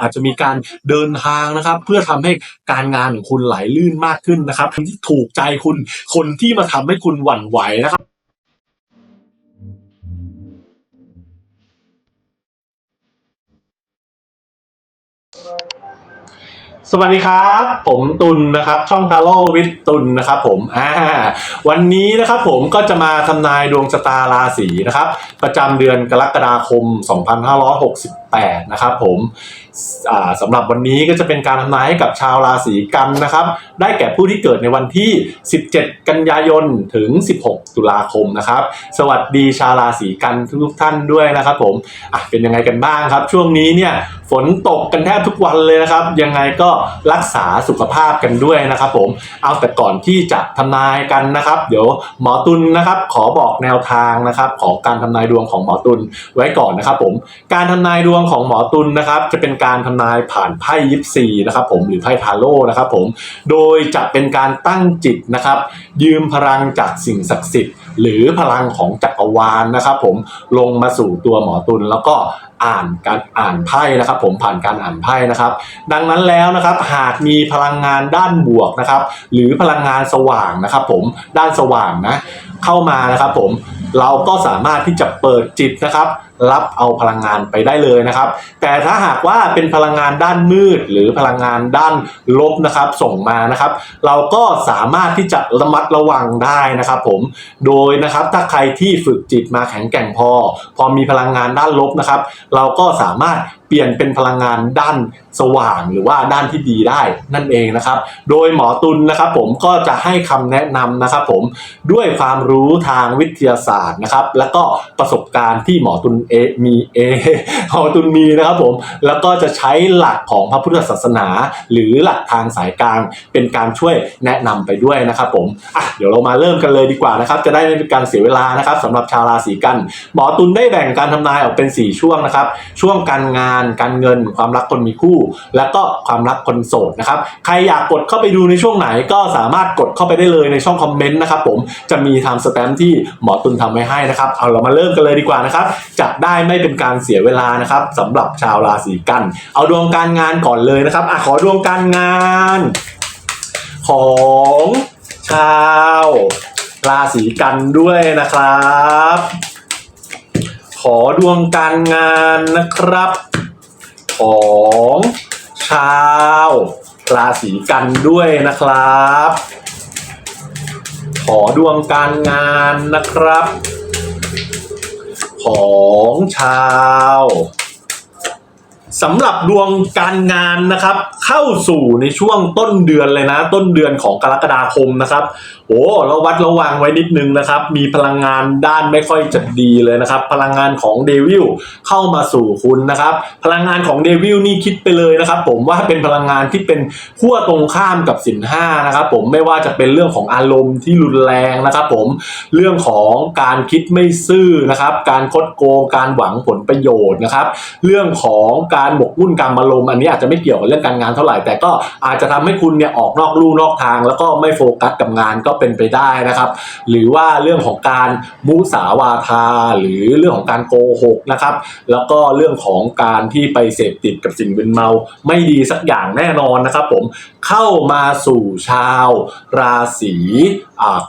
อาจจะมีการเดินทางนะครับ เพื่อทำให้การงานของคุณไหลลื่นมากขึ้นนะครับที่ถูกใจคุณคนที่มาทำให้คุณหวั่นไหวนะครับสวัสดีครับ ผมตุลนะครับ ช่องทาโร่วิทตุลนะครับผมอ่าวันนี้นะครับผมก็จะมาทำนายดวงชะตาราศีนะครับ ประจำเดือนกรกฎาคม 2568 นะครับผมสำหรับวันนี้ก็จะเป็นการทำนายให้กับชาวราศีกันนะครับ ได้แก่ผู้ที่เกิดในวันที่ 17 กันยายนถึง 16 ตุลาคมนะครับ สวัสดีชาวราศีกันทุกท่านด้วยนะครับผมอะเป็นยังไงกันบ้างครับ ช่วงนี้เนี่ยฝนตกกันแทบทุกวันเลยนะครับ ยังไงก็รักษาสุขภาพกันด้วยนะครับผมเอาแต่ก่อนที่จะทำนายกันนะครับ เดี๋ยวหมอตุลนะครับขอบอกแนวทางนะครับของการทำนายดวงของหมอตุลไว้ก่อนนะครับผมการทำนายดวงของหมอตุลนะครับ จะเป็นการทำนายผ่านไพ่ยิปซีนะครับ ผมหรือไพ่ทาโร่นะครับผมโดยจะเป็นการตั้งจิตนะครับ ยืมพลังจากสิ่งศักดิ์สิทธิ์ หรือพลังของจักรวาลนะครับ ผมลงมาสู่ตัวหมอตุลแล้วก็อ่านการอ่านไพ่นะครับ ผมผ่านการอ่านไพ่นะครับ ดังนั้นแล้วนะครับ หากมีพลังงานด้านบวกนะครับ หรือพลังงานสว่างนะครับ ผมด้านสว่างนะ เข้ามานะครับ ผมเราก็สามารถที่จะเปิดจิตนะครับ รับเอาพลังงานไปได้เลยนะครับ แต่ถ้าหากว่าเป็นพลังงานด้านมืด หรือพลังงานด้านลบนะครับ ส่งมานะครับ เราก็สามารถที่จะระมัดระวังได้นะครับ ผมโดยนะครับถ้าใครที่ฝึกจิตมาแข็งแกร่งพอ พอมีพลังงานด้านลบนะครับ เราก็สามารถเปลี่ยนเป็นพลังงานด้านสว่างหรือว่าด้านที่ดีได้นั่นเองนะครับ โดยหมอตุลนะครับ ผมก็จะให้คำแนะนำนะครับ ผมด้วยความรู้ทางวิทยาศาสตร์นะครับ แล้วก็ประสบการณ์ที่หมอตุลเอมีเอหมอตุลมีนะครับผมแล้วก็จะใช้หลักของพระพุทธศาสนา หรือหลักทางสายกลางเป็นการช่วยแนะนำไปด้วยนะครับผมอะเดี๋ยวเรามาเริ่มกันเลยดีกว่านะครับ จะได้ไม่เป็นการเสียเวลานะครับสำหรับชาวราศีกัน หมอตุลได้แบ่งการทำนายออกเป็น 4 ช่วงนะครับ ช่วงการงาน การเงิน ความรักคนมีคู่ แล้วก็ความรักคนโสดนะครับใครอยากกดเข้าไปดูในช่วงไหนก็สามารถกดเข้าไปได้เลยในช่องคอมเมนต์นะครับผมจะมีไทม์สแตมป์ที่หมอตุลทำไว้ให้นะครับเอาเรามาเริ่มกันเลยดีกว่านะครับจะได้ไม่เป็นการเสียเวลานะครับสำหรับชาวราศีกัน เอาดวงการงานก่อนเลยนะครับอะขอดวงการงาน ของชาวราศีกันด้วยนะครับ ขอดวงการงานนะครับ ของชาวราศีกันด้วยนะครับ ขอดวงการงานนะครับ ของชาวสำหรับดวงการงานนะครับ เข้าสู่ในช่วงต้นเดือนเลยนะ ต้นเดือนของกรกฎาคมนะครับ โอ้เราวัดระวังไว้นิดนึงนะครับ มีพลังงานด้านไม่ค่อยจะดีเลยนะครับ พลังงานของเดวิลเข้ามาสู่คุณนะครับ พลังงานของเดวิลนี่คิดไปเลยนะครับ ผมว่าเป็นพลังงานที่เป็นขั้วตรงข้ามกับสินห้านะครับผมไม่ว่าจะเป็นเรื่องของอารมณ์ที่รุนแรงนะครับผมเรื่องของการคิดไม่ซื่อนะครับ การคดโกงการหวังผลประโยชน์นะครับ เรื่องของการหมกมุ่นการอารมณ์อันนี้อาจจะไม่เกี่ยวกับเรื่องการงานเท่าไหร่แต่ก็อาจจะทำให้คุณเนี่ยออกนอกลู่นอกทาง แล้วก็ไม่โฟกัสกับงานก็เป็นไปได้นะครับ หรือว่าเรื่องของการมุสาวาทา หรือเรื่องของการโกหกนะครับ แล้วก็เรื่องของการที่ไปเสพติดกับสิ่งมึนเมาไม่ดีสักอย่างแน่นอนนะครับ ผมเข้ามาสู่ชาวราศี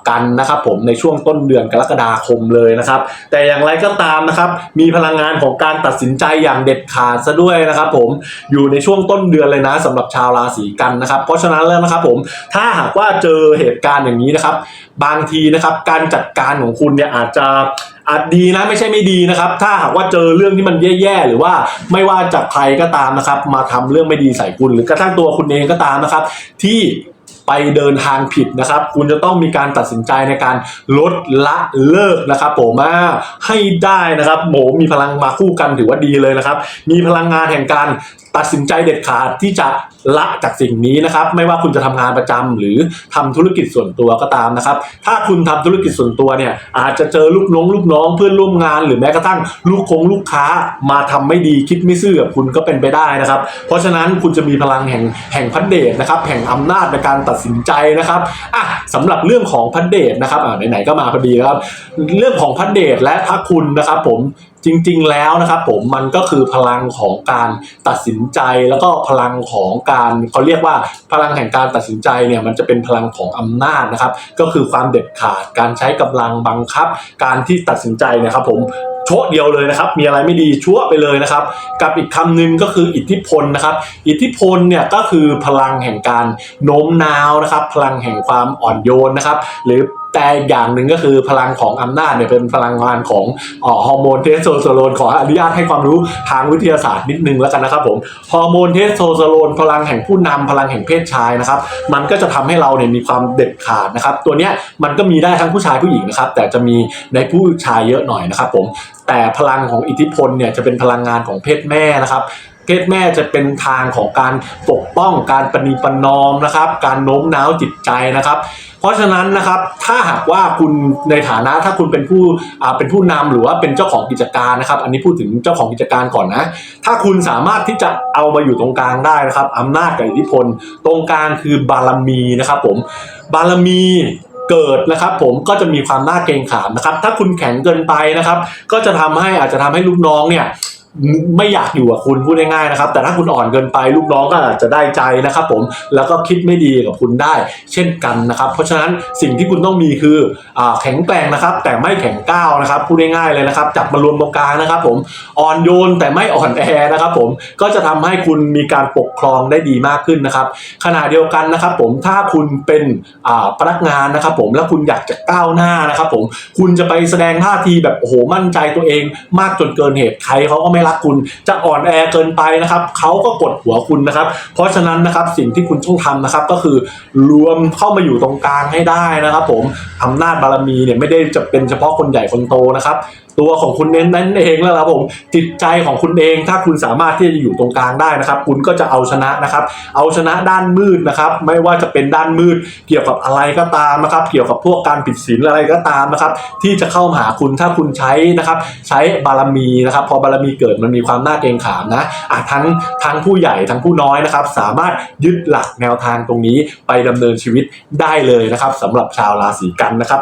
กันนะครับผมในช่วงต้นเดือนกรกฎาคมเลยนะครับ แต่อย่างไรก็ตามนะครับ มีพลังงานของการตัดสินใจอย่างเด็ดขาดซะด้วยนะครับผมอยู่ในช่วงต้นเดือนเลยนะสำหรับชาวราศีกันนะครับ เพราะฉะนั้นแล้วนะครับผมถ้าหากว่าเจอเหตุการณ์อย่างนี้นะครับ บางทีนะครับการจัดการของคุณเนี่ยอาจจะอาจดีนะไม่ใช่ไม่ดีนะครับ ถ้าหากว่าเจอเรื่องที่มันแย่ๆหรือว่าไม่ว่าจากใครก็ตามนะครับ มาทำเรื่องไม่ดีใส่คุณ หรือกระทั่งตัวคุณเองก็ตามนะครับ ที่ ไปเดินทางผิดนะครับ คุณจะต้องมีการตัดสินใจในการลดละเลิกนะครับผมอ่าให้ได้นะครับโหมมีพลังมาคู่กันถือว่าดีเลยนะครับ มีพลังงานแห่งการตัดสินใจเด็ดขาดที่จะละจากสิ่งนี้นะครับ ไม่ว่าคุณจะทำงานประจำหรือทำธุรกิจส่วนตัวก็ตามนะครับ ถ้าคุณทำธุรกิจส่วนตัวเนี่ยอาจจะเจอลูกน้องลูกน้องเพื่อนร่วมงานหรือแม้กระทั่งลูกคงลูกค้ามาทำไม่ดีคิดไม่ซื่อกับคุณก็เป็นไปได้นะครับ เพราะฉะนั้นคุณจะมีพลังแห่งแห่งพันเดชนะครับแห่งอำนาจในการตัดดสินใจนะครับอะสำหรับเรื่องของพันเดชนะครับอ่าไหนๆก็มาพอดีครับ เรื่องของพันเดชและพระคุณนะครับผมจริงๆแล้วนะครับผมมันก็คือพลังของการตัดสินใจแล้วก็พลังของการเขาเรียกว่าพลังแห่งการตัดสินใจเนี่ยมันจะเป็นพลังของอำนาจนะครับ ก็คือความเด็ดขาดการใช้กำลังบังคับ การที่ตัดสินใจนะครับผม ชะเดียวเลยนะครับมีอะไรไม่ดีชั่วไปเลยนะครับ กับอีกคำหนึ่งก็คืออิทธิพลนะครับ อิทธิพลเนี่ยก็คือพลังแห่งการโน้มน้าวนะครับ พลังแห่งความอ่อนโยนนะครับ หรือแต่อย่างหนึ่งก็คือพลังของอำนาจเนี่ยเป็นพลังงานของอฮอร์โมนเทสโทสเตอโรนขออนุญาตให้ความรู้ทางวิทยาศาสตร์นิดนึงแล้วกันนะครับผมฮอร์โมนเทสโทสเตอโรนพลังแห่งผู้นำพลังแห่งเพศชายนะครับมันก็จะทำให้เราเนี่ยมีความเด็ดขาดนะครับตัวเนี้ยมันก็มีได้ทั้งผู้ชายผู้หญิงนะครับแต่จะมีในผู้ชายเยอะหน่อยนะครับผมแต่พลังของอิทธิพลเนี่ยจะเป็นพลังงานของเพศแม่นะครับเพศแม่จะเป็นทางของการปกป้องการปณีประนอมนะครับ การโน้มน้าวจิตใจนะครับ ราะฉะนั้นนะครับถ้าหากว่าคุณในฐานะถ้าคุณเป็นผู้เป็นผู้นำหรือว่าเป็นเจ้าของกิจการนะครับ อันนี้พูดถึงเจ้าของกิจการก่อนนะ ถ้าคุณสามารถที่จะเอามาอยู่ตรงกลางได้นะครับอำนาจกับอิทธิพล ตรงกลางคือบารมีนะครับผมบารมีเกิดนะครับผมก็จะมีความน่าเกรงขามนะครับ ถ้าคุณแข็งเกินไปนะครับ ก็จะทำให้อาจจะทำให้ลูกน้องเนี่ย ไม่อยากอยู่กับคุณพูดง่ายๆนะครับ แต่ถ้าคุณอ่อนเกินไปลูกน้องก็อาจจะได้ใจนะครับ ผมแล้วก็คิดไม่ดีกับคุณได้ เช่นกันนะครับ เพราะฉะนั้นสิ่งที่คุณต้องมีคืออแข็งแกร่งนะครับ แต่ไม่แข็งก้าวนะครับพูดง่ายๆเลยนะครับ จับมารวมตรงกลางนะครับ ผมอ่อนโยนแต่ไม่อ่อนแอนะครับ ผมก็จะทำให้คุณมีการปกครองได้ดีมากขึ้นนะครับ ขณะเดียวกันนะครับ ผมถ้าคุณเป็นพนักงานนะครับ ผมแล้วคุณอยากจะก้าวหน้านะครับ ผมคุณจะไปแสดงท่าทีแบบโอ้โหมั่นใจตัวเอง มากจนเกินเหตุใครเขาก็ไม่รักคุณจะอ่อนแอเกินไปนะครับเขาก็กดหัวคุณนะครับ เพราะฉะนั้นนะครับสิ่งที่คุณต้องทำนะครับ ก็คือรวมเข้ามาอยู่ตรงกลางให้ได้นะครับ ผมอำนาจบารมีเนี่ยไม่ได้จะเป็นเฉพาะคนใหญ่คนโตนะครับ ตัวของคุณเน้นนั่นเองแล้วครับผมจิตใจของคุณเองถ้าคุณสามารถที่จะอยู่ตรงกลางได้นะครับ คุณก็จะเอาชนะนะครับ เอาชนะด้านมืดนะครับ ไม่ว่าจะเป็นด้านมืด เกี่ยวกับอะไรก็ตามนะครับ เกี่ยวกับพวกการผิดศีลอะไรก็ตามนะครับ ที่จะเข้ามาหาคุณถ้าคุณใช้นะครับ ใช้บารมีนะครับ พอบารมีเกิดมันมีความน่าเกรงขามนะอะทั้งทั้งผู้ใหญ่ทั้งผู้น้อยนะครับ สามารถยึดหลักแนวทางตรงนี้ไปดำเนินชีวิตได้เลยนะครับสำหรับชาวราศีกันนะครับ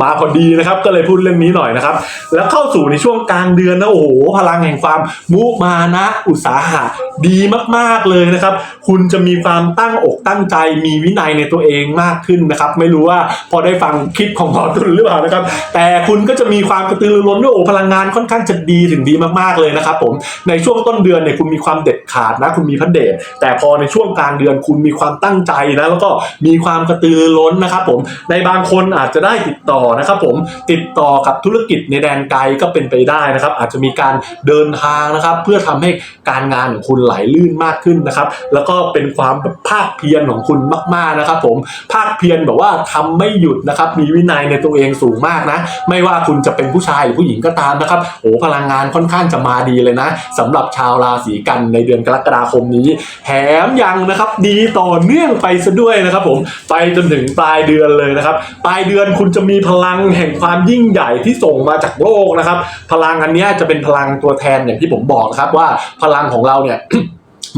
มาพอดีนะครับ ก็เลยพูดเรื่องนี้หน่อยนะครับ แล้วเข้าสู่ในช่วงกลางเดือนนะโอ้โหพลังแห่งความมุมานะอุตสาหะดีมากๆเลยนะครับ คุณจะมีความตั้งอกตั้งใจมีวินัยในตัวเองมากขึ้นนะครับ ไม่รู้ว่าพอได้ฟังคลิปของหมอตุลหรือเปล่านะครับ แต่คุณก็จะมีความกระตือรือร้นด้วยโอ้พลังงานค่อนข้างจะดีถึงดีมากๆเลยนะครับผมในช่วงต้นเดือนเนี่ยคุณมีความเด็ดขาดนะ คุณมีพระเดชแต่พอในช่วงกลางเดือนคุณมีความตั้งใจนะแล้วก็มีความกระตือรือร้นนะครับผมในบางคนอาจจะได้ติดต่อนะครับผมติดต่อกับธุรกิจในแดนไกลก็เป็นไปได้นะครับ อาจจะมีการเดินทางนะครับ เพื่อทำให้การงานของคุณไหลลื่นมากขึ้นนะครับ แล้วก็เป็นความแบบภาคเพียรของคุณมากๆนะครับ ผมภาคเพียรแบบว่าทำไม่หยุดนะครับ มีวินัยในตัวเองสูงมากนะ ไม่ว่าคุณจะเป็นผู้ชายหรือผู้หญิงก็ตามนะครับโอ้พลังงานค่อนข้างจะมาดีเลยนะสำหรับชาวราศีกันในเดือนกรกฎาคมนี้แถมยังนะครับ ดีต่อเนื่องไปซะด้วยนะครับ ผมไปจนถึงปลายเดือนเลยนะครับ ปลายเดือนคุณจะมีพลังแห่งความยิ่งใหญ่ที่ส่งมาจากโลกนะครับ พลังอันนี้จะเป็นพลังตัวแทนอย่างที่ผมบอกนะครับว่าพลังของเราเนี่ย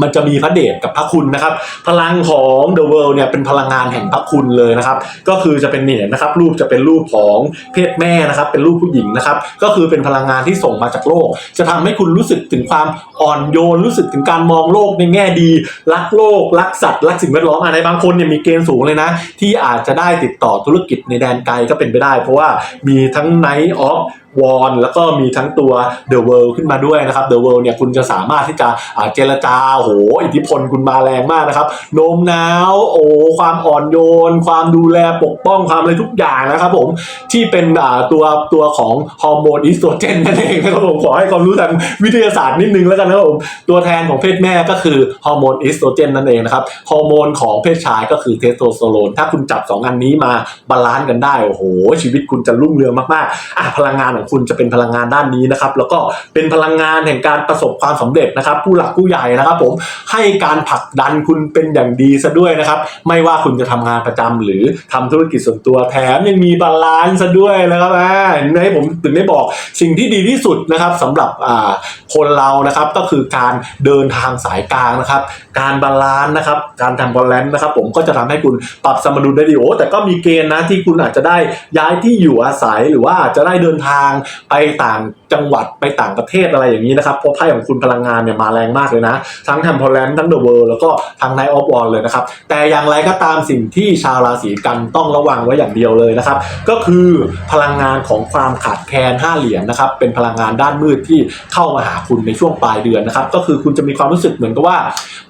มันจะมีพระเดชกับพระคุณนะครับ พลังของ The World เนี่ยเป็นพลังงานแห่งพระคุณเลยนะครับ ก็คือจะเป็นเนี่ยนะครับ รูปจะเป็นรูปของเพศแม่นะครับ เป็นรูปผู้หญิงนะครับ ก็คือเป็นพลังงานที่ส่งมาจากโลก จะทำให้คุณรู้สึกถึงความอ่อนโยน รู้สึกถึงการมองโลกในแง่ดี รักโลก รักสัตว์ รักสิ่งแวดล้อมอะไรบางคนเนี่ยมีเกณฑ์สูงเลยนะ ที่อาจจะได้ติดต่อธุรกิจในแดนไกลก็เป็นไปได้ เพราะว่ามีทั้ง Night of วอนแล้วก็มีทั้งตัว The World ขึ้นมาด้วยนะครับ The World เนี่ยคุณจะสามารถที่จะเจรจาโอ้โหอิทธิพลคุณมาแรงมากนะครับโน้มน้าวโอ้ความอ่อนโยน ความดูแลปกป้องความอะไรทุกอย่างนะครับผมที่เป็นตัวตัวของฮอร์โมนอิสโตรเจนนั่นเองนะครับผมขอให้ความรู้ทางวิทยาศาสตร์นิดนึงแล้วกันนะครับผมตัวแทนของเพศแม่ก็คือฮอร์โมนอิสโตรเจนนั่นเองนะครับฮอร์โมนของเพศชายก็คือเทสโทสเตอโรนถ้าคุณจับสองอันนี้มาบาลานซ์กันได้โอ้โหชีวิตคุณจะรุ่งเรืองมากๆอะพลังงานของคุณจะเป็นพลังงานด้านนี้นะครับ แล้วก็เป็นพลังงานแห่งการประสบความสำเร็จนะครับ ผู้หลักผู้ใหญ่นะครับ ผมให้การผลักดันคุณเป็นอย่างดีซะด้วยนะครับ ไม่ว่าคุณจะทำงานประจำหรือทำธุรกิจส่วนตัวแถมยังมีบาลานซ์ซะด้วยนะครับอ่าเห็นผมถึงได้บอกสิ่งที่ดีที่สุดนะครับสำหรับอ่าคนเรานะครับก็คือการเดินทางสายกลางนะครับ การบาลานซ์นะครับ การทำบาลานซ์นะครับ ผมก็จะทำให้คุณปรับสมดุลได้ดีโอ้แต่ก็มีเกณฑ์นะที่คุณอาจจะได้ย้ายที่อยู่อาศัยหรือว่าอาจจะได้เดินทางางไปต่างจังหวัดไปต่างประเทศอะไรอย่างนี้นะครับเพราะไพ่ของคุณพลังงานเนี่ยมาแรงมากเลยนะ ทั้ง Temperance ทั้ง The World แล้วก็ทั้ง Night of Wands เลยนะครับ แต่อย่างไรก็ตามสิ่งที่ชาวราศีกันต้องระวังไว้อย่างเดียวเลยนะครับ ก็คือพลังงานของความขาดแคลนห้าเหรียญนะครับ เป็นพลังงานด้านมืดที่เข้ามาหาคุณในช่วงปลายเดือนนะครับ ก็คือคุณจะมีความรู้สึกเหมือนกับว่า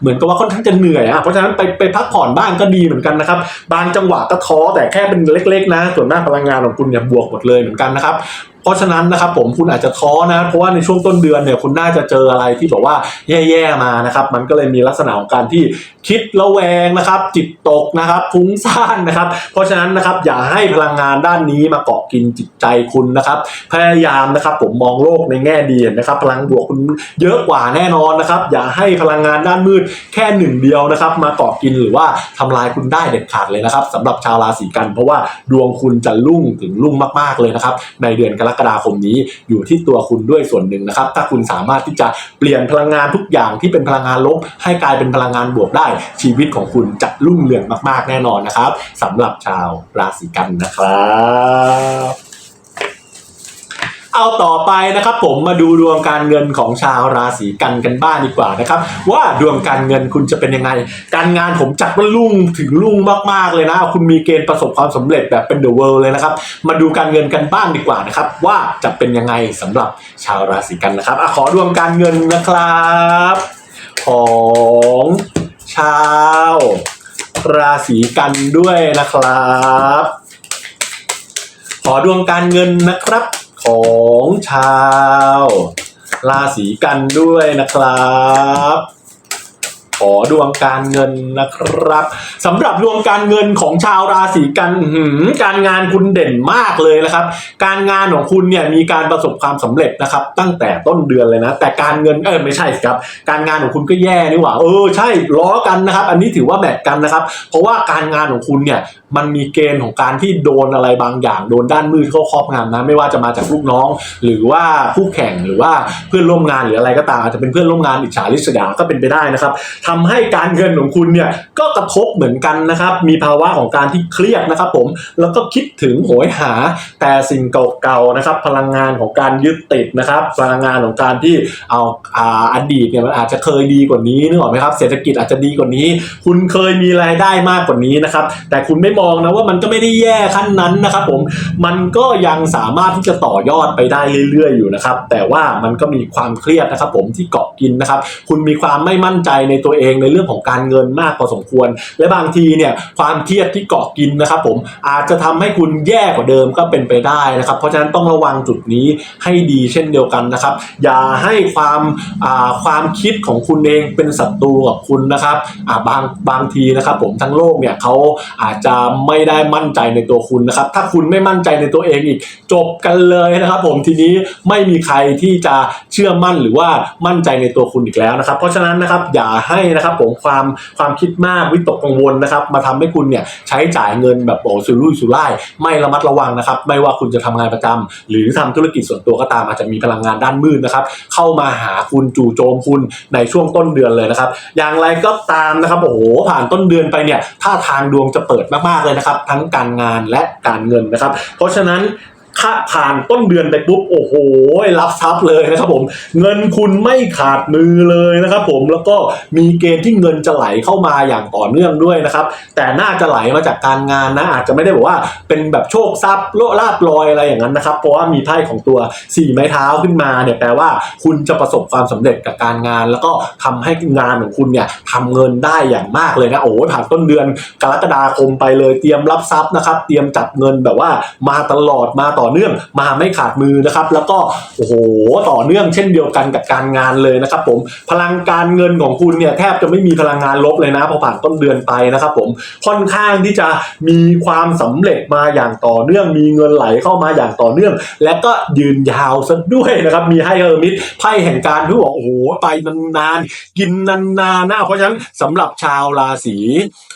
เหมือนกับว่าค่อนข้างจะเหนื่อยอะเพราะฉะนั้นไปไปพักผ่อนบ้างก็ดีเหมือนกันนะครับ บางจังหวะก็ท้อแต่แค่เป็นเล็ก ๆ นะ ส่วนมากพลังงานของคุณเนี่ยบวกหมดเลยเหมือนกันนะครับ ราะฉะนั้นนะครับผมคุณอาจจะท้อนะเพราะว่าในช่วงต้นเดือนเนี่ยคุณน่าจะเจออะไรที่แบบว่าแย่ๆมานะครับ มันก็เลยมีลักษณะของการที่คิดระแวงนะครับ จิตตกนะครับฟุ้งซ่านนะครับ เพราะฉะนั้นนะครับอย่าให้พลังงานด้านนี้มาเกาะกินจิตใจคุณนะครับ พยายามนะครับผมมองโลกในแง่ดีนะครับ พลังบวกคุณเยอะกว่าแน่นอนนะครับ อย่าให้พลังงานด้านมืดแค่หนึ่งเดียวนะครับ มาเกาะกินหรือว่าทำลายคุณได้เด็ดขาดเลยนะครับสำหรับชาวราศีกัน เพราะว่าดวงคุณจะรุ่งถึงรุ่งมากๆเลยนะครับ ในเดือนกรกกฎาคมนี้อยู่ที่ตัวคุณด้วยส่วนหนึ่งนะครับ ถ้าคุณสามารถที่จะเปลี่ยนพลังงานทุกอย่างที่เป็นพลังงานลบ ให้กลายเป็นพลังงานบวกได้ ชีวิตของคุณจะรุ่งเรืองมาก ๆ แน่นอนนะครับสำหรับชาวราศีกันนะครับ เอาต่อไปนะครับ ผมมาดูดวงการเงินของชาวราศีกันกันบ้างดีกว่านะครับ ว่าดวงการเงินคุณจะเป็นยังไง การงานผมจัดว่ารุ่งถึงรุ่งมากๆเลยนะ คุณมีเกณฑ์ประสบความสำเร็จแบบเป็นเดอะเวิลด์เลยนะครับ มาดูการเงินกันบ้างดีกว่านะครับ ว่าจะเป็นยังไงสำหรับชาวราศีกันนะครับอขอดวงการเงินนะครับ ของชาวราศีกันด้วยนะครับ ขอดวงการเงินนะครับ ของชาว ราศีกันด้วยนะครับ ขอดวงการเงินนะครับสำหรับดวงการเงินของชาวราศีกันหือการงานคุณเด่นมากเลยนะครับ การงานของคุณเนี่ยมีการประสบความสำเร็จนะครับ ตั้งแต่ต้นเดือนเลยนะ แต่การเงินเออไม่ใช่ครับ การงานของคุณก็แย่นี่หว่า เออใช่ล้อกันนะครับ อันนี้ถือว่าแบกกันนะครับ เพราะว่าการงานของคุณเนี่ย มันมีเกณฑ์ของการที่โดนอะไรบางอย่าง โดนด้านมืดเข้าครอบงำนะ ไม่ว่าจะมาจากลูกน้อง หรือว่าคู่แข่งหรือว่าเพื่อนร่วมงานหรืออะไรก็ตามอาจจะเป็นเพื่อนร่วมงานอิจฉาริษยาก็เป็นไปได้นะครับทำให้การเงินของคุณเนี่ยก็กระทบเหมือนกันนะครับ มีภาวะของการที่เครียดนะครับ ผมแล้วก็คิดถึงโหยหาแต่สิ่งเก่าๆนะครับ พลังงานของการยึดติดนะครับ พลังงานของการที่เอาอาอดีตเนี่ยมันอาจจะเคยดีกว่านี้นึกออกไหมครับเศรษฐกิจอาจจะดีกว่านี้ คุณเคยมีรายได้มากกว่านี้นะครับ แต่คุณไม่มองนะว่ามันก็ไม่ได้แย่ขั้นนั้นนะครับผมมันก็ยังสามารถที่จะต่อยอดไปได้เรื่อย ๆ อยู่นะครับ แต่ว่ามันก็มีความเครียดนะครับ ผมที่เกาะกินนะครับ คุณมีความไม่มั่นใจในตัวเองในเรื่องของการเงินมากพอสมควร และบางทีเนี่ยความเครียดที่เกาะกินนะครับ ผมอาจจะทำให้คุณแย่กว่าเดิมก็เป็นไปได้นะครับ เพราะฉะนั้นต้องระวังจุดนี้ให้ดีเช่นเดียวกันนะครับ อย่าให้ความความคิดของคุณเองเป็นศัตรูกับคุณนะครับบางบางทีนะครับ ผมทั้งโลกเนี่ยเขาอาจจะไม่ได้มั่นใจในตัวคุณนะครับ ถ้าคุณไม่มั่นใจในตัวเองอีก จบกันเลยนะครับผมทีนี้ไม่มีใครที่จะเชื่อมั่นหรือว่ามั่นใจในตัวคุณอีกแล้วนะครับ เพราะฉะนั้นนะครับอย่าให้นะครับผมความความคิดมากวิตกกังวลนะครับ มาทำให้คุณเนี่ยใช้จ่ายเงินแบบโอ้สุรุ่ยสุร่ายไม่ระมัดระวังนะครับ ไม่ว่าคุณจะทำงานประจำหรือทำธุรกิจส่วนตัวก็ตามอาจจะมีพลังงานด้านมืดนะครับ เข้ามาหาคุณจู่โจมคุณในช่วงต้นเดือนเลยนะครับ อย่างไรก็ตามนะครับโอ้โหผ่านต้นเดือนไปเนี่ยท่าทางดวงจะเปิดมากๆเลยนะครับ ทั้งการงานและการเงินนะครับ เพราะฉะนั้น ถ้าผ่านต้นเดือนไปปุ๊บโอ้โหรับทรัพย์เลยนะครับผมเงินคุณไม่ขาดมือเลยนะครับผมแล้วก็มีเกณฑ์ที่เงินจะไหลเข้ามาอย่างต่อเนื่องด้วยนะครับ แต่น่าจะไหลมาจากการงานนะอาจจะไม่ได้บอกว่าเป็นแบบโชคทรัพย์โลลาบลอยอะไรอย่างนั้นนะครับ เพราะว่ามีไพ่ของตัวสี่ไม้เท้าขึ้นมาเนี่ยแปลว่าคุณจะประสบความสำเร็จกับการงาน แล้วก็ทำให้งานของคุณเนี่ยทำเงินได้อย่างมากเลยนะโอ้โหผ่านต้นเดือนกรกฎาคมไปเลยเตรียมรับทรัพย์นะครับ เตรียมจับเงินแบบว่ามาตลอดมาต่อเนื่องมาไม่ขาดมือนะครับ แล้วก็โอ้โหต่อเนื่องเช่นเดียวกันกับการงานเลยนะครับ ผมพลังการเงินของคุณเนี่ยแทบจะไม่มีพลังงานลบเลยนะพอผ่านต้นเดือนไปนะครับ ผมค่อนข้างที่จะมีความสำเร็จมาอย่างต่อเนื่อง มีเงินไหลเข้ามาอย่างต่อเนื่อง และก็ยืนยาวซะด้วยนะครับ มีให้เฮอร์มิตไพ่แห่งการที่บอกโอ้โหไปนานๆกินนานๆนะเพราะฉะนั้นสำหรับชาวราศี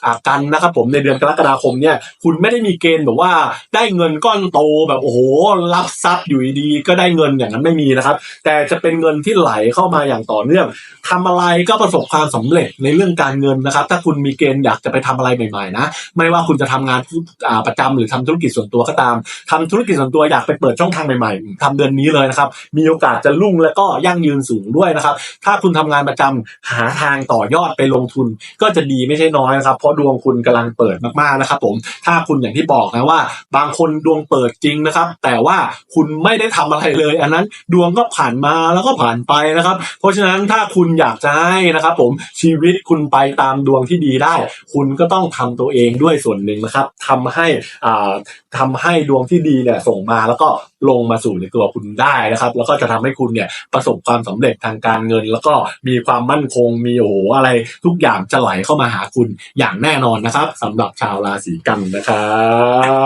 อากันนะครับ ผมในเดือนกรกฎาคมเนี่ยคุณไม่ได้มีเกณฑ์แบบว่าได้เงินก้อนโตแบบโอ้โหโหรับทรัพย์อยู่ดีก็ได้เงินอย่างนั้นไม่มีนะครับ แต่จะเป็นเงินที่ไหลเข้ามาอย่างต่อเนื่องทำอะไรก็ประสบความสำเร็จในเรื่องการเงินนะครับ ถ้าคุณมีเกณฑ์อยากจะไปทำอะไรใหม่ๆนะไม่ว่าคุณจะทำงานประจำหรือทำธุรกิจส่วนตัวก็ตามทำธุรกิจส่วนตัวอยากไปเปิดช่องทางใหม่ ๆทำเดือนนี้เลยนะครับ มีโอกาสจะรุ่งและก็ยั่งยืนสูงด้วยนะครับ ถ้าคุณทำงานประจำหาทางต่อยอดไปลงทุน ก็จะดีไม่ใช่น้อยนะครับ เพราะดวงคุณกำลังเปิดมากๆนะครับ ผม ถ้าคุณอย่างที่บอกนะว่า บางคนดวงเปิดจริงนะครับแต่ว่าคุณไม่ได้ทำอะไรเลย อันนั้นดวงก็ผ่านมาแล้วก็ผ่านไปนะครับ เพราะฉะนั้นถ้าคุณอยากจะให้นะครับผมชีวิตคุณไปตามดวงที่ดีได้ คุณก็ต้องทำตัวเองด้วยส่วนหนึ่งนะครับทำให้อ่าทำให้ดวงที่ดีเนี่ยส่งมาแล้วก็ลงมาสู่ในตัวคุณได้นะครับ แล้วก็จะทำให้คุณเนี่ยประสบความสำเร็จทางการเงิน แล้วก็มีความมั่นคงมีโอ้โหอะไรทุกอย่างจะไหลเข้ามาหาคุณอย่างแน่นอนนะครับสำหรับชาวราศีกันนะครั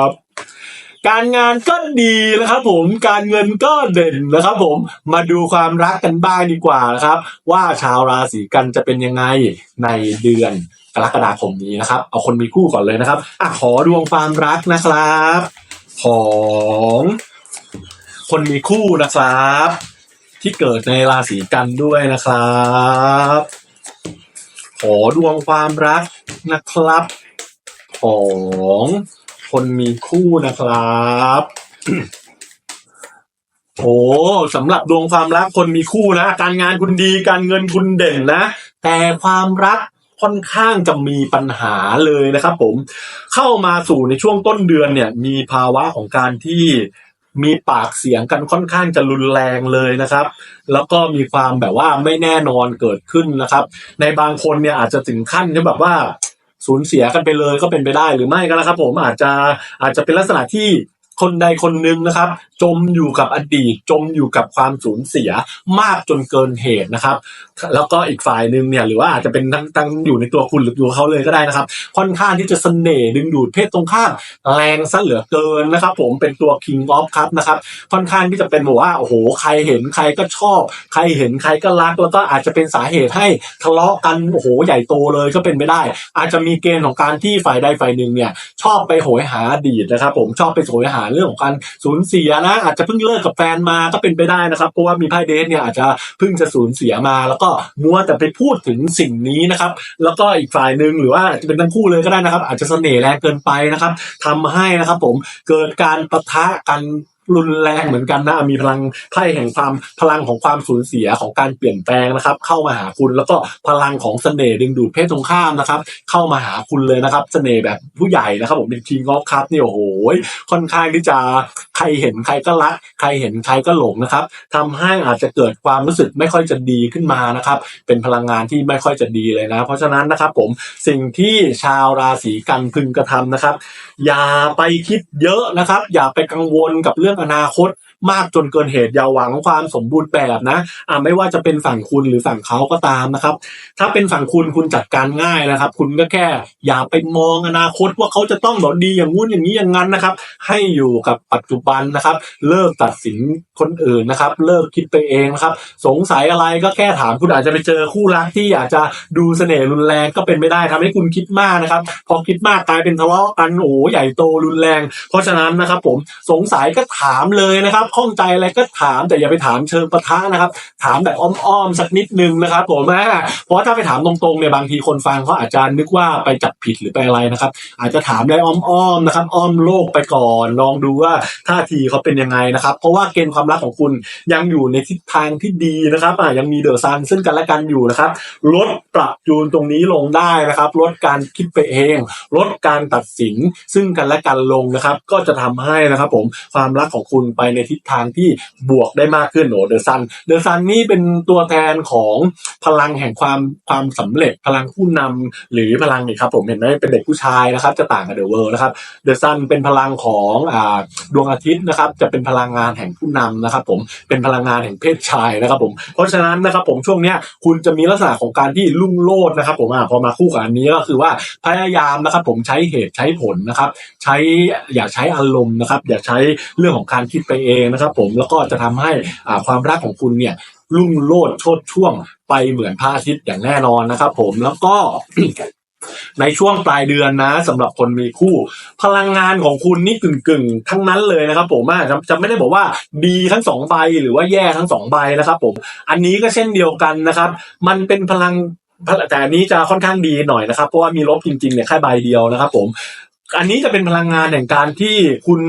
บ การงานก็ดีนะครับผมการเงินก็เด่นนะครับผมมาดูความรักกันบ้างดีกว่านะครับ ว่าชาวราศีกันจะเป็นยังไงในเดือนกรกฎาคมนี้นะครับ เอาคนมีคู่ก่อนเลยนะครับอะขอดวงความรักนะครับ ของคนมีคู่นะครับ ที่เกิดในราศีกันด้วยนะครับ ขอดวงความรักนะครับ ของ คนมีคู่นะครับโอ้สำหรับดวงความรักคนมีคู่นะ การงานคุณดีการเงินคุณเด่นนะ แต่ความรักค่อนข้างจะมีปัญหาเลยนะครับ ผมเข้ามาสู่ในช่วงต้นเดือนเนี่ย มีภาวะของการที่มีปากเสียงกันค่อนข้างจะรุนแรงเลยนะครับ แล้วก็มีความแบบว่าไม่แน่นอนเกิดขึ้นนะครับ ในบางคนเนี่ยอาจจะถึงขั้นที่แบบว่า สูญเสียกันไปเลยก็เป็นไปได้หรือไม่ก็นะครับผมอาจจะอาจจะเป็นลักษณะที่คนใดคนหนึ่งนะครับ จมอยู่กับอดีตจมอยู่กับความสูญเสียมากจนเกินเหตุนะครับ แล้วก็อีกฝ่ายหนึ่งเนี่ยหรือว่าอาจจะเป็นทั้งทั้งอยู่ในตัวคุณหรือตัวเขาเลยก็ได้นะครับ ค่อนข้างที่จะเสน่ห์ดึงดูดเพศตรงข้ามแรงซะเหลือเกินนะครับ ผมเป็นตัว king of cup นะครับค่อนข้างที่จะเป็นแบบว่าโอ้โหใครเห็นใครก็ชอบ ใครเห็นใครก็รัก แล้วก็อาจจะเป็นสาเหตุให้ทะเลาะกันโอ้โหใหญ่โตเลยก็เป็นไปได้ อาจจะมีเกณฑ์ของการที่ฝ่ายใดฝ่ายหนึ่งเนี่ยชอบไปโหยหาอดีตนะครับ ผมชอบไปโหยหาเรื่องของการสูญเสียนะอาจจะเพิ่งเลิกกับแฟนมาก็เป็นไปได้นะครับ เพราะว่ามีไพ่เดทเนี่ยอาจจะเพิ่งจะสูญเสียมา แล้วก็มัวแต่ไปพูดถึงสิ่งนี้นะครับ แล้วก็อีกฝ่ายหนึ่งหรือว่าอาจจะเป็นทั้งคู่เลยก็ได้นะครับ อาจจะเสน่ห์แรงเกินไปนะครับทำให้นะครับผมเกิดการปะทะกัน รุนแรงเหมือนกันนะมีพลังไพ่แห่งความพลังของความสูญเสียของการเปลี่ยนแปลงนะครับ เข้ามาหาคุณแล้วก็พลังของเสน่ห์ดึงดูดเพศตรงข้ามนะครับ เข้ามาหาคุณเลยนะครับ เสน่ห์แบบผู้ใหญ่นะครับผมเป็น king of cup เนี่ยโอ้โหค่อนข้างที่จะใครเห็นใครก็รักใครเห็นใครก็หลงนะครับทำให้อาจจะเกิดความรู้สึกไม่ค่อยจะดีขึ้นมานะครับ เป็นพลังงานที่ไม่ค่อยจะดีเลยนะ เพราะฉะนั้นนะครับ ผมสิ่งที่ชาวราศีกันพึงกระทำนะครับ อย่าไปคิดเยอะนะครับ อย่าไปกังวลกับเรื่องอนาคต มากจนเกินเหตุอย่าหวังความสมบูรณ์แบบนะอ่าไม่ว่าจะเป็นฝั่งคุณหรือฝั่งเขาก็ตามนะครับ ถ้าเป็นฝั่งคุณคุณจัดการง่ายนะครับ คุณก็แค่อย่าไปมองอนาคตว่าเขาจะต้องแบบดีอย่างงู้นอย่างนี้อย่างนั้นนะครับ ให้อยู่กับปัจจุบันนะครับ เลิกตัดสินคนอื่นนะครับ เลิกคิดไปเองนะครับ สงสัยอะไรก็แค่ถามคุณอาจจะไปเจอคู่รักที่อยาจจะดูเสน่ห์รุนแรงก็เป็นไม่ได้ทำให้คุณคิดมากนะครับ พอคิดมากกลายเป็นทะเลาะกันโอ้ใหญ่โตรุนแรง เพราะฉะนั้นนะครับ ผมสงสัยก็ถามเลยนะครับข้องใจอะไรก็ถามแต่อย่าไปถามเชิงประทะนะครับ ถามแบบอ้อมๆสักนิดนึงนะครับผมอ่าเพราะถ้าไปถามตรงๆเนี่ยบางทีคนฟังเขาอาจจะนึกว่าไปจับผิดหรือไปอะไรนะครับ อาจจะถามได้อ้อมๆนะครับ อ้อมโลกไปก่อน ลองดูว่าท่าทีเขาเป็นยังไงนะครับ เพราะว่าเกณฑ์ความรักของคุณยังอยู่ในทิศทางที่ดีนะครับอ่ายังมีเดอะซันซึ่งกันและกันอยู่นะครับ ลดปรับจูนตรงนี้ลงได้นะครับ ลดการคิดไปเอง ลดการตัดสินซึ่งกันและกันลงนะครับ ก็จะทำให้นะครับ ผมความรักของคุณไปในทิศทางที่บวกได้มากขึ้นโอ้เดอะซันเดอะซันนี่เป็นตัวแทนของพลังแห่งความความสำเร็จพลังผู้นำหรือพลังนี่ครับผมเห็นไหมเป็นเด็กผู้ชายนะครับ จะต่างกับเดอะเวิร์นะครับเดอะซันเป็นพลังของอ่าดวงอาทิตย์นะครับ จะเป็นพลังงานแห่งผู้นำนะครับ ผมเป็นพลังงานแห่งเพศชายนะครับ ผมเพราะฉะนั้นนะครับ ผมช่วงเนี้ยคุณจะมีลักษณะของการที่รุ่งโรจน์นะครับ ผมอ่าพอมาคู่กับอันนี้ก็คือว่าพยายามนะครับ ผมใช้เหตุใช้ผลนะครับ ใช้อย่าใช้อารมณ์นะครับ อย่าใช้เรื่องของการคิดไปเองนะครับผมแล้วก็จะทำให้อ่าความรักของคุณเนี่ยรุ่งโรจน์โชดช่วงไปเหมือนพระอาทิตย์อย่างแน่นอนนะครับผมแล้วก็ในช่วงปลายเดือนนะสำหรับคนมีคู่ พลังงานของคุณนี่กึ่งกึ่งๆทั้งนั้นเลยนะครับผมอะจะจะไม่ได้บอกว่าดีทั้งสองใบหรือว่าแย่ทั้งสองใบนะครับผมอันนี้ก็เช่นเดียวกันนะครับ มันเป็นพลังแต่อันนี้จะค่อนข้างดีหน่อยนะครับ เพราะว่ามีลบจริงๆเนี่ยแค่ใบเดียวนะครับ ผม อันนี้จะเป็นพลังงานแห่งการที่คุณ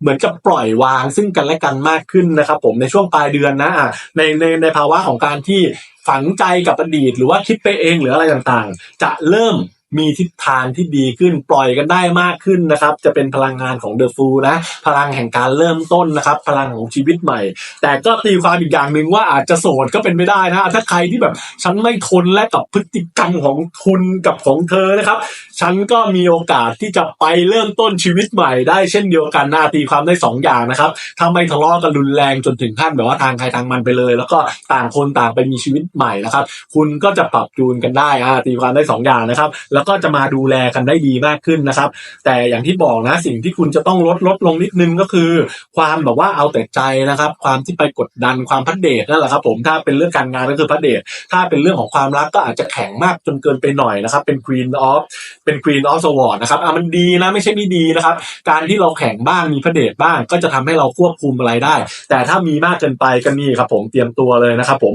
เหมือนกับปล่อยวางซึ่งกันและกันมากขึ้นนะครับ ผมในช่วงปลายเดือนนะอะในในในภาวะของการที่ฝังใจกับอดีต หรือว่าคิดไปเองหรืออะไรต่างๆ จะเริ่ม มีทิศทางที่ดีขึ้นปล่อยกันได้มากขึ้นนะครับ จะเป็นพลังงานของเดอะฟูนะ พลังแห่งการเริ่มต้นนะครับ พลังของชีวิตใหม่ แต่ก็ตีความอีกอย่างหนึ่งว่าอาจจะโสดก็เป็นไม่ได้นะถ้าใครที่แบบฉันไม่ทนและกับพฤติกรรมของคุณกับของเธอนะครับ ฉันก็มีโอกาสที่จะไปเริ่มต้นชีวิตใหม่ได้เช่นเดียวกันนะตีความได้สองอย่างนะครับถ้าไม่ทะเลาะกันรุนแรงจนถึงขั้นแบบว่าทางใครทางมันไปเลย แล้วก็ต่างคนต่างไปมีชีวิตใหม่นะครับ คุณก็จะปรับจูนกันได้อ่าตีความได้สองอย่างนะครับแล้วก็จะมาดูแลกันได้ดีมากขึ้นนะครับ แต่อย่างที่บอกนะสิ่งที่คุณจะต้องลดลดลงนิดนึงก็คือ ความแบบว่าเอาแต่ใจนะครับ ความที่ไปกดดันความพัดเดทนั่นแหละครับ ผมถ้าเป็นเรื่องการงานก็คือพัดเดทถ้าเป็นเรื่องของความรักก็อาจจะแข็งมากจนเกินไปหน่อยนะครับ เป็น Queen of เป็น Queen of Swords นะครับอะมันดีนะไม่ใช่ไม่ดีนะครับ การที่เราแข็งบ้างมีพระเดชบ้าง ก็จะทำให้เราควบคุมอะไรได้ แต่ถ้ามีมากเกินไปก็นี่ครับ ผมเตรียมตัวเลยนะครับผม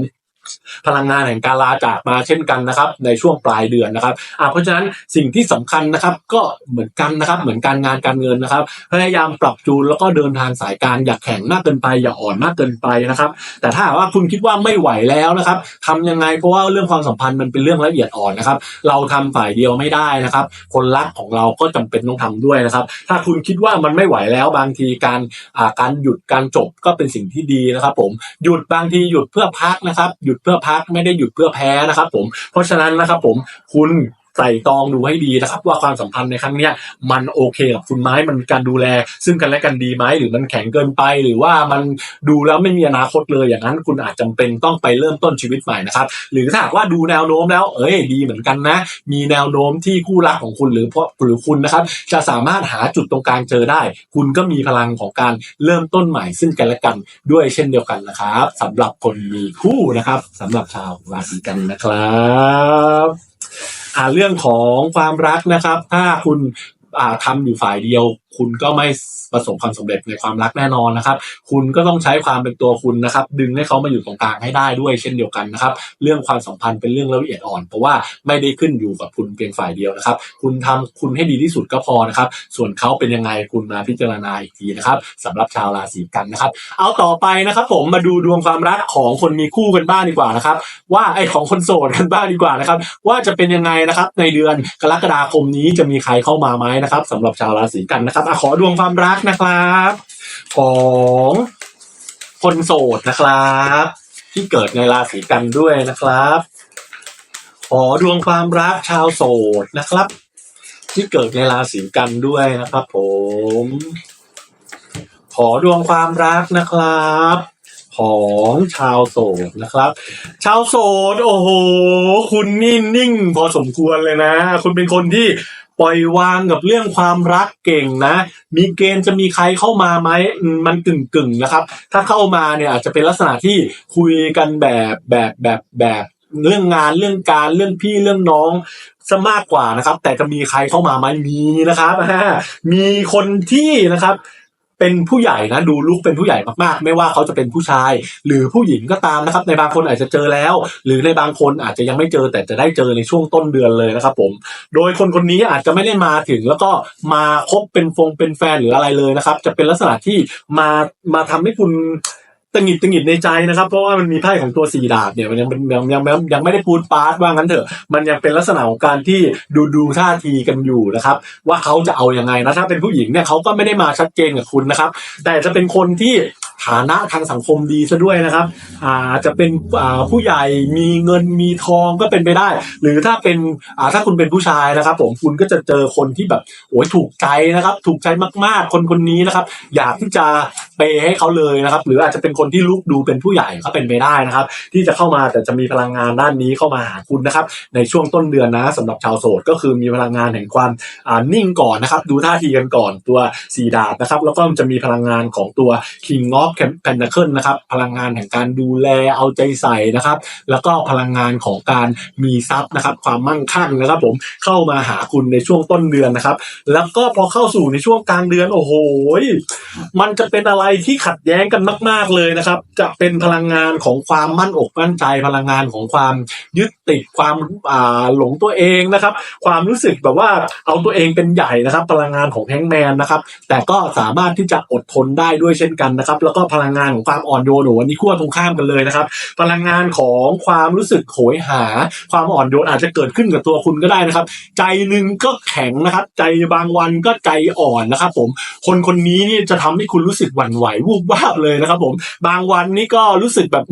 พลังงานแห่งการลาจากมาเช่นกันนะครับ ในช่วงปลายเดือนนะครับอ่าเพราะฉะนั้นสิ่งที่สำคัญนะครับก็เหมือนกันนะครับ เหมือนการงานการเงินนะครับ พยายามปรับจูนแล้วก็เดินทางสายการอย่าแข็งมากเกินไป อย่าอ่อนมากเกินไปนะครับ แต่ถ้าว่าคุณคิดว่าไม่ไหวแล้วนะครับทำยังไงเพราะว่าเรื่องความสัมพันธ์มันเป็นเรื่องละเอียดอ่อนนะครับ เราทำฝ่ายเดียวไม่ได้นะครับ คนรักของเราก็จำเป็นต้องทำด้วยนะครับ ถ้าคุณคิดว่ามันไม่ไหวแล้วบางทีการอ่าการหยุดการจบก็เป็นสิ่งที่ดีนะครับ ผมหยุดบางทีหยุดเพื่อพักนะครับหยุดุดเพื่อพักไม่ได้หยุดเพื่อแพ้นะครับผมเพราะฉะนั้นนะครับผมคุณ ใส่ตองดูให้ดีนะครับ ว่าความสัมพันธ์ในครั้งเนี้ยมันโอเคกับคุณไหมมันการดูแล ซึ่งกันและกันดีไหมหรือมันแข็งเกินไปหรือว่ามันดูแล้วไม่มีอนาคตเลยอย่างนั้นคุณอาจจำเป็นต้องไปเริ่มต้นชีวิตใหม่นะครับหรือถ้าหากว่าดูแนวโน้มแล้ว เอ้ยดีเหมือนกันนะ มีแนวโน้มที่คู่รักของคุณหรือเพราะหรือคุณนะครับจะสามารถหาจุดตรงกลางเจอได้ คุณก็มีพลังของการเริ่มต้นใหม่ซึ่งกันและกันด้วยเช่นเดียวกันนะครับสำหรับคนมีคู่นะครับสำหรับชาวราศีกันนะครับ เรื่องของความรักนะครับ ถ้าคุณอ่าทำอยู่ฝ่ายเดียว คุณก็ไม่ประสบความสำเร็จในความรักแน่นอนนะครับ คุณก็ต้องใช้ความเป็นตัวคุณนะครับ ดึงให้เขามาอยู่ตรงกลางให้ได้ด้วยเช่นเดียวกันนะครับ เรื่องความสัมพันธ์เป็นเรื่องละเอียดอ่อน เพราะว่าไม่ได้ขึ้นอยู่กับคุณเพียงฝ่ายเดียวนะครับ คุณทำคุณให้ดีที่สุดก็พอนะครับ ส่วนเขาเป็นยังไงคุณมาพิจารณาอีกทีนะครับสำหรับชาวราศีกันนะครับ เอาต่อไปนะครับ ผมมาดูดวงความรักของคนมีคู่กันบ้างดีกว่านะครับ ว่าไอของคนโสดกันบ้างดีกว่านะครับ ว่าจะเป็นยังไงนะครับ ในเดือนกรกฎาคมนี้จะมีใครเข้ามาไหมนะครับสำหรับชาวราศีกันนะครับอะขอดวงความรักนะครับ ของคนโสดนะครับ ที่เกิดในราศีกันด้วยนะครับขอดวงความรักชาวโสดนะครับ ที่เกิดในราศีกันด้วยนะครับ ผม ขอดวงความรักนะครับของชาวโสดนะครับ ชาวโสดโอ้โห คุณนี่นิ่งพอสมควรเลยนะ คุณเป็นคนที่ ปล่อยวางกับเรื่องความรักเก่งนะ มีเกณฑ์จะมีใครเข้ามาไหมมันกึ่งกึ่งๆนะครับ ถ้าเข้ามาเนี่ยอาจจะเป็นลักษณะที่คุยกันแบบแบบแบบแบบเรื่องงานเรื่องการเรื่องพี่เรื่องน้องซะมากกว่านะครับ แต่จะมีใครเข้ามาไหมมีนะครับมีคนที่นะครับ เป็นผู้ใหญ่นะดูลุกเป็นผู้ใหญ่มากๆ ไม่ว่าเขาจะเป็นผู้ชาย หรือผู้หญิงก็ตามนะครับ ในบางคนอาจจะเจอแล้ว หรือในบางคนอาจจะยังไม่เจอแต่จะได้เจอในช่วงต้นเดือนเลยนะครับผม โดยคนคนนี้อาจจะไม่ได้มาถึง แล้วก็มาคบเป็นฟงเป็นแฟนหรืออะไรเลยนะครับ จะเป็นลักษณะที่มามาทำให้คุณ ตังหิดตังหิดในใจนะครับ เพราะว่ามันมีไพ่ของตัวสี่ดาบเนี่ยมันยังเป็นยังยังยังยังไม่ได้พูดปาร์ตว่างั้นเถอะ มันยังเป็นลักษณะของการที่ดูดูท่าทีกันอยู่นะครับ ว่าเขาจะเอายังไงนะถ้าเป็นผู้หญิงเนี่ยเขาก็ไม่ได้มาชัดเจนกับคุณนะครับ แต่จะเป็นคนที่ ฐานะทางสังคมดีซะด้วยนะครับอาจจะเป็นผู้ใหญ่มีเงินมีทองก็เป็นไปได้ หรือถ้าเป็นถ้าคุณเป็นผู้ชายนะครับ ผมคุณก็จะเจอคนที่แบบโอ้ยถูกใจนะครับ ถูกใจมากๆ คนคนนี้นะครับ อยากที่จะเปย์ให้เขาเลยนะครับ หรืออาจจะเป็นคนที่ลุกดูเป็นผู้ใหญ่ก็เป็นไปได้นะครับ ที่จะเข้ามาแต่จะมีพลังงานด้านนี้เข้ามาหาคุณนะครับ ในช่วงต้นเดือนนะสำหรับชาวโสดก็คือมีพลังงานแห่งความนิ่งก่อนนะครับ ดูท่าทีกันก่อนตัวสีดาบนะครับ แล้วก็จะมีพลังงานของตัว King of of Pentacle นะครับ พลังงานแห่งการดูแลเอาใจใส่นะครับ แล้วก็พลังงานของการมีทรัพย์นะครับ ความมั่งคั่งนะครับ ผมเข้ามาหาคุณในช่วงต้นเดือนนะครับ แล้วก็พอเข้าสู่ในช่วงกลางเดือนโอ้โหมันจะเป็นอะไรที่ขัดแย้งกันมาก ๆเลยนะครับ จะเป็นพลังงานของความมั่นอกมั่นใจพลังงานของความยึดติดความหลงตัวเองนะครับ ความรู้สึกแบบว่าเอาตัวเองเป็นใหญ่นะครับ พลังงานของแฮงแมนนะครับ แต่ก็สามารถที่จะอดทนได้ด้วยเช่นกันนะครับ แล้วก็พลังงานของความอ่อนโยนโอ้วันนี้ขั้วตรงข้ามกันเลยนะครับ พลังงานของความรู้สึกโหยหา ความอ่อนโยนอาจจะเกิดขึ้นกับตัวคุณก็ได้นะครับ ใจหนึ่งก็แข็งนะครับ ใจบางวันก็ใจอ่อนนะครับ ผม คนคนนี้นี่จะทำให้คุณรู้สึกหวั่นไหววูบวาบเลยนะครับ ผม บางวันนี่ก็รู้สึกแบบ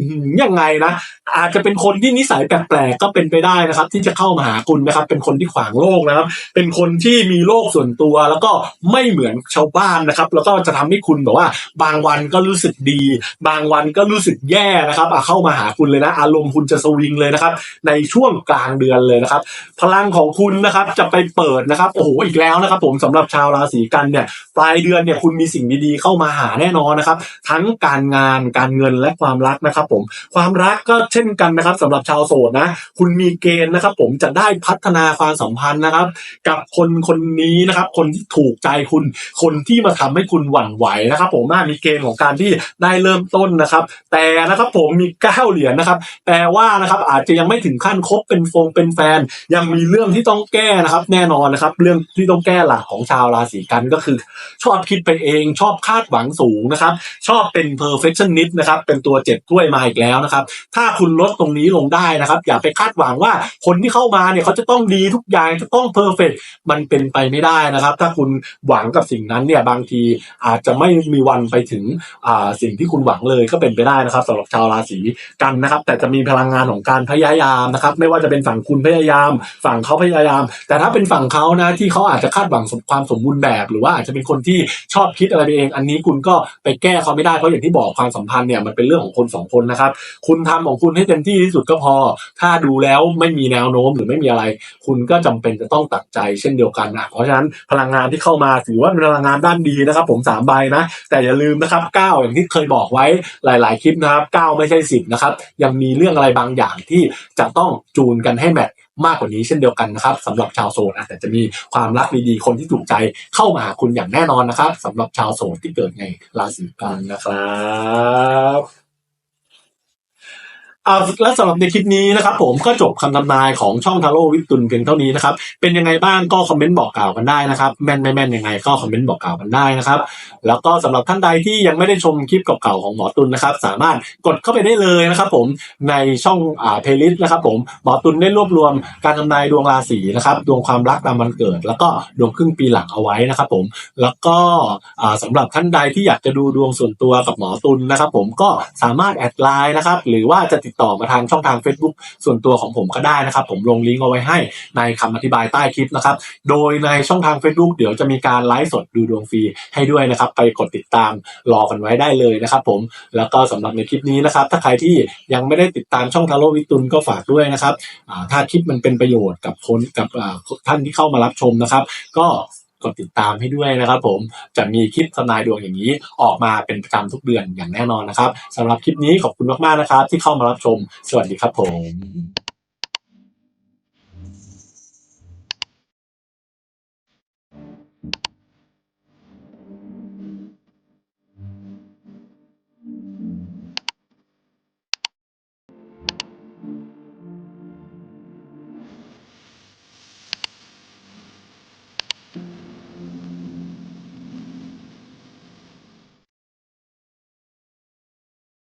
ยังไงนะ อาจจะเป็นคนที่นิสัยแปลกๆก็เป็นไปได้นะครับ ที่จะเข้ามาหาคุณนะครับ เป็นคนที่ขวางโลกนะครับ เป็นคนที่มีโลกส่วนตัวแล้วก็ไม่เหมือนชาวบ้านนะครับ แล้วก็จะทำให้คุณแบบว่า บางวันก็รู้สึกดี บางวันก็รู้สึกแย่นะครับเข้ามาหาคุณเลยนะ อารมณ์คุณจะสวิงเลยนะครับ ในช่วงกลางเดือนเลยนะครับ พลังของคุณนะครับจะไปเปิดนะครับโอ้โหอีกแล้วนะครับ ผมสำหรับชาวราศีกันเนี่ย ปลายเดือนเนี่ยคุณมีสิ่งดีๆเข้ามาหาแน่นอนนะครับ ทั้งการงานการเงินและความรักนะครับผมความรักก็เช่นกันนะครับสำหรับชาวโสดนะ คุณมีเกณฑ์นะครับ ผมจะได้พัฒนาความสัมพันธ์นะครับ กับคนคนนี้นะครับ คนที่ถูกใจคุณคนที่มาทำให้คุณหวั่นไหวนะครับ ผมน่ามีเกณฑ์ของการที่ได้เริ่มต้นนะครับ แต่นะครับผมมีเก้าเหรียญนะครับแปลว่านะครับอาจจะยังไม่ถึงขั้นคบเป็นฟงเป็นแฟน ยังมีเรื่องที่ต้องแก้นะครับ แน่นอนนะครับ เรื่องที่ต้องแก้หลักของชาวราศีกันก็คือชอบคิดไปเอง ชอบคาดหวังสูงนะครับ ชอบเป็น perfectionist นะครับ เป็นตัวเจ็ดถ้วยมาอีกแล้วนะครับ ถ้าคุณลดตรงนี้ลงได้นะครับ อย่าไปคาดหวังว่าคนที่เข้ามาเนี่ยเขาจะต้องดีทุกอย่างจะต้อง perfect มันเป็นไปไม่ได้นะครับ ถ้าคุณหวังกับสิ่งนั้นเนี่ยบางทีอาจจะไม่มีวันไปถึงอ่าสิ่งที่คุณหวังเลยก็เป็นไปได้นะครับสำหรับชาวราศีกันนะครับ แต่จะมีพลังงานของการพยายามนะครับ ไม่ว่าจะเป็นฝั่งคุณพยายาม ฝั่งเขาพยายาม แต่ถ้าเป็นฝั่งเขานะที่เขาอาจจะคาดหวังความสมบูรณ์แบบ หรือว่าอาจจะเป็นคนที่ชอบคิดอะไรไปเอง อันนี้คุณก็ไปแก้เขาไม่ได้เพราะอย่างที่บอกความสัมพันธ์เนี่ยมันเป็นเรื่องของคนสองคนนะครับ คุณทำของคุณให้เต็มที่ที่สุดก็พอ ถ้าดูแล้วไม่มีแนวโน้มหรือไม่มีอะไร คุณก็จำเป็นจะต้องตัดใจเช่นเดียวกันนะเพราะฉะนั้นพลังงานที่เข้ามาถือว่าเป็นพลังงานด้านดีนะครับ ผมสามใบนะ แต่อย่าลืมนะครับเก้าอย่างที่เคยบอกไว้หลาย ๆ คลิปนะครับเก้าไม่ใช่สิบนะครับยังมีเรื่องอะไรบางอย่างที่จะต้องจูนกันให้แมท มากกว่านี้เช่นเดียวกันนะครับสำหรับชาวโสดอาจจะมีความรักดีๆคนที่ถูกใจเข้ามาหาคุณอย่างแน่นอนนะครับสำหรับชาวโสดที่เกิดในราศีกันนะครับ อาและสำหรับในคลิปนี้นะครับผมก็จบคำทำนายของช่องทาโร่วิตุนเพียงเท่านี้นะครับเป็นยังไงบ้างก็คอมเมนต์บอกกล่าวกันได้นะครับแม่นไม่แม่นยังไงก็คอมเมนต์บอกกล่าวกันได้นะครับแล้วก็สำหรับท่านใดที่ยังไม่ได้ชมคลิปเก่าๆของหมอตุลนะครับสามารถกดเข้าไปได้เลยนะครับผมในช่องอ่าเพลย์ลิสต์นะครับผมหมอตุลได้รวบรวมการทำนายดวงราศีนะครับดวงความรักตามวันเกิด แล้วก็ดวงครึ่งปีหลังเอาไว้นะครับผมแล้วก็อ่าสำหรับท่านใดที่อยากจะดูดวงส่วนตัวกับหมอตุลนะครับผมก็สามารถแอดไลน์นะครับหรือว่าจะติดต่อมาทางช่องทาง Facebook ส่วนตัวของผมก็ได้นะครับ ผมลงลิงก์เอาไว้ให้ในคำอธิบายใต้คลิปนะครับ โดยในช่องทาง Facebook เดี๋ยวจะมีการไลฟ์สดดูดวงฟรีให้ด้วยนะครับ ไปกดติดตามรอกันไว้ได้เลยนะครับผมแล้วก็สำหรับในคลิปนี้นะครับ ถ้าใครที่ยังไม่ได้ติดตามช่องทาโร่วิตุนก็ฝากด้วยนะครับถ้าคลิปมันเป็นประโยชน์กับคนกับท่านที่เข้ามารับชมนะครับ ก็ กดติดตามให้ด้วยนะครับผมจะมีคลิปทำนายดวงอย่างนี้ออกมาเป็นประจำทุกเดือนอย่างแน่นอนนะครับสำหรับคลิปนี้ขอบคุณมากๆนะครับ ที่เข้ามารับชม สวัสดีครับผม